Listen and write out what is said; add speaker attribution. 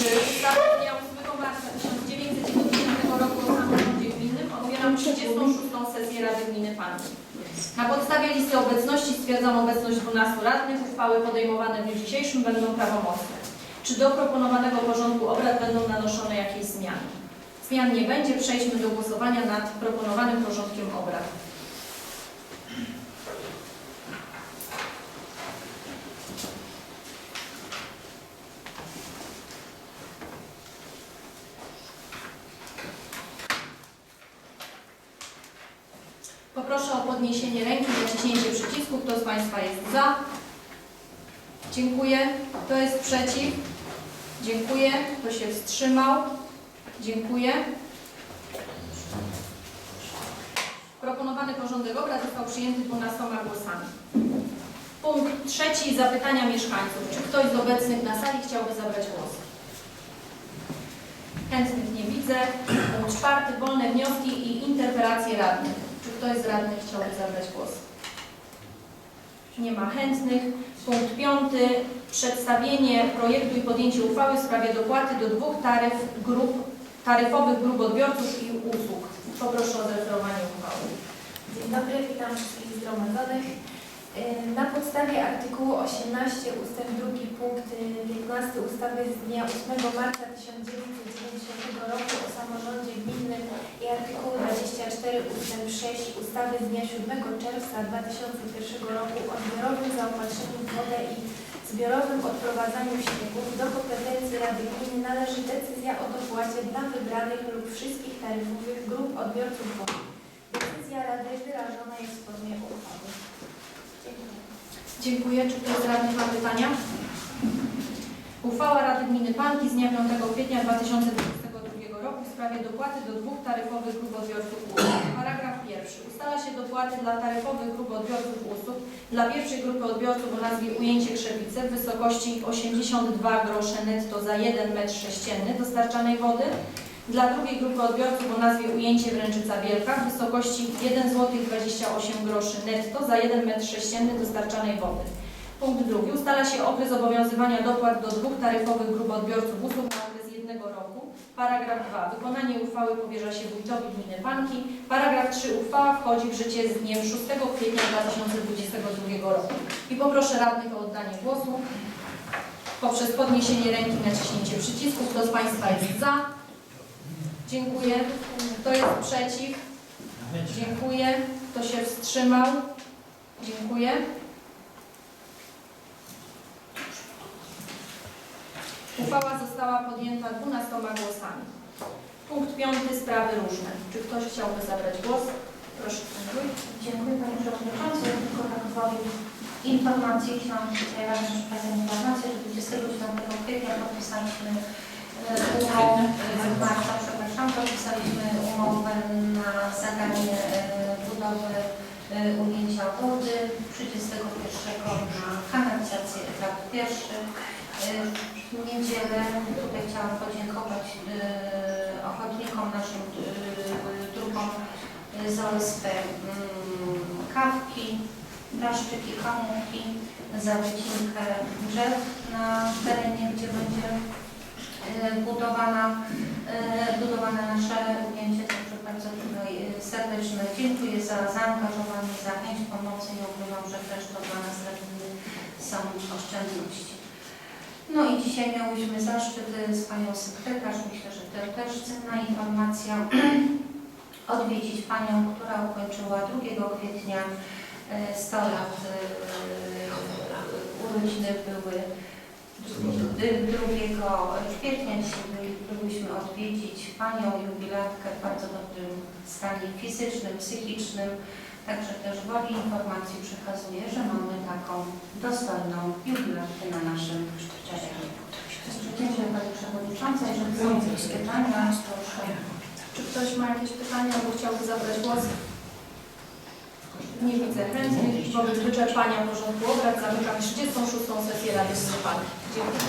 Speaker 1: 3 ustawy z dnia 8 marca 1990 roku o samorządzie gminnym otwieram 36. sesję Rady Gminy Panki. Na podstawie listy obecności stwierdzam obecność 12 radnych. Uchwały podejmowane w dniu dzisiejszym będą prawomocne. Czy do proponowanego porządku obrad będą nanoszone jakieś zmiany? Zmian nie będzie. Przejdźmy do głosowania nad proponowanym porządkiem obrad. Poproszę o podniesienie ręki naciśnięcie przycisku. Kto z Państwa jest za? Dziękuję. Kto jest przeciw? Dziękuję. Kto się wstrzymał? Dziękuję. Proponowany porządek obrad został przyjęty 12 głosami. Punkt trzeci. Zapytania mieszkańców. Czy ktoś z obecnych na sali chciałby zabrać głos? Chętnych nie widzę. Punkt czwarty. Wolne wnioski i interpelacje radnych. Ktoś z radnych chciałby zabrać głos? Nie ma chętnych. Punkt piąty. Przedstawienie projektu i podjęcie uchwały w sprawie dopłaty do dwóch taryf grup, taryfowych grup odbiorców i usług. Poproszę o zreferowanie uchwały.
Speaker 2: Dzień dobry, witam wszystkich zgromadzonych. Na podstawie artykułu 18 ust. 2 punkt y, 15 ustawy z dnia 8 marca 1990 roku o samorządzie gminnym i artykułu 24 ust. 6 ustawy z dnia 7 czerwca 2001 roku o zbiorowym zaopatrzeniu w wodę i zbiorowym odprowadzaniu ścieków do kompetencji Rady Gminy należy decyzja o dopłacie dla wybranych lub wszystkich taryfowych grup odbiorców wody. Decyzja Rady wyrażona jest w formie uchwały. Dziękuję.
Speaker 1: Dziękuję. Czy ktoś z radnych ma pytania? Uchwała Rady Gminy Panki z dnia 5 kwietnia 2022 roku w sprawie dopłaty do dwóch taryfowych grup odbiorców usług. Paragraf pierwszy. Ustala się dopłaty dla taryfowych grup odbiorców usług dla pierwszej grupy odbiorców o nazwie Ujęcie Krzewice w wysokości 82 grosze netto za 1 metr sześcienny dostarczanej wody. Dla drugiej grupy odbiorców o nazwie Ujęcie Wręczyca Wielka w wysokości 1 zł 28 groszy netto za 1 metr sześcienny dostarczanej wody. Punkt drugi. Ustala się okres obowiązywania dopłat do dwóch taryfowych grup odbiorców usług na okres roku. Paragraf 2. Wykonanie uchwały powierza się wójtowi gminy Panki. Paragraf 3. Uchwała wchodzi w życie z dniem 6 kwietnia 2022 roku. I poproszę radnych o oddanie głosu poprzez podniesienie ręki i naciśnięcie przycisku. Kto z Państwa jest za? Dziękuję. Kto jest przeciw? Dziękuję. Kto się wstrzymał? Dziękuję. Uchwała została podjęta 12 głosami. Punkt piąty. Sprawy różne. Czy ktoś chciałby zabrać głos? Proszę. Dziękuję.
Speaker 3: Panie Przewodniczący. Tylko na gwoli informacji chciałam tutaj Radę przekazać informację, że 29 kwietnia podpisaliśmy e, umowę, e, marca, przepraszam, podpisaliśmy umowę na zadanie e, budowy ujęcia wody, 31 na kanalizację etap pierwszy. Niedzielę tutaj chciałam podziękować e, ochotnikom, naszym e, drugom z OSP mm, kawki, draszczyki, hamówki, za wycinkę drzew na terenie, gdzie będzie e, budowana, budowane nasze ujęcie. Także bardzo tutaj serdeczne dziękuję za zaangażowanie, za chęć pomocy i ukrywam, że też to dla nas są oszczędności. No i dzisiaj miałyśmy zaszczyt e, z Panią Sekretarz, myślę, że to też cenna informacja, odwiedzić Panią, która ukończyła 2 kwietnia e, 100 lat e, urodziny były 2 kwietnia. Dzisiaj byli- byliśmy odwiedzić Panią jubilatkę w bardzo dobrym stanie fizycznym, psychicznym. Także też woli informacji przekazuję, że mamy taką dostojną jubilatkę na naszym terenie. Dziękuję Pani Przewodnicząca. Jeżeli są jakieś pytania, proszę.
Speaker 1: Czy ktoś ma jakieś pytania albo chciałby zabrać głos? Nie widzę chętnych. Wobec wyczerpania porządku obrad zamykam 36. sesję Rady Panki. Dziękuję.